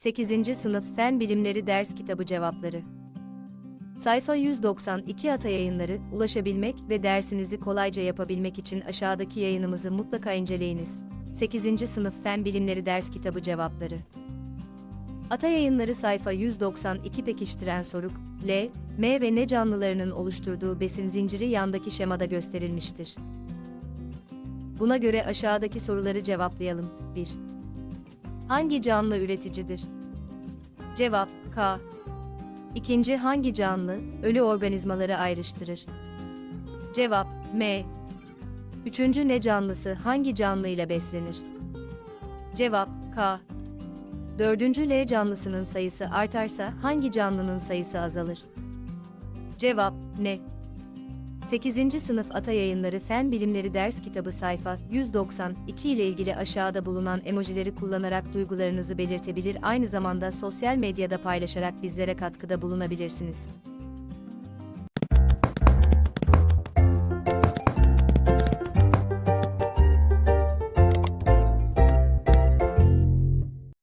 8. Sınıf Fen Bilimleri Ders Kitabı Cevapları Sayfa 192 Ata Yayınları, ulaşabilmek ve dersinizi kolayca yapabilmek için aşağıdaki yayınımızı mutlaka inceleyiniz. 8. Sınıf Fen Bilimleri Ders Kitabı Cevapları Ata Yayınları sayfa 192 pekiştiren soruk, L, M ve N canlılarının oluşturduğu besin zinciri yandaki şemada gösterilmiştir. Buna göre aşağıdaki soruları cevaplayalım. 1. Hangi canlı üreticidir? Cevap K. İkinci hangi canlı ölü organizmaları ayrıştırır? Cevap M. Üçüncü ne canlısı hangi canlı ile beslenir? Cevap K. Dördüncü L canlısının sayısı artarsa hangi canlının sayısı azalır? Cevap ne? 8. Sınıf Ata Yayınları Fen Bilimleri Ders Kitabı sayfa 192 ile ilgili aşağıda bulunan emojileri kullanarak duygularınızı belirtebilir aynı zamanda sosyal medyada paylaşarak bizlere katkıda bulunabilirsiniz.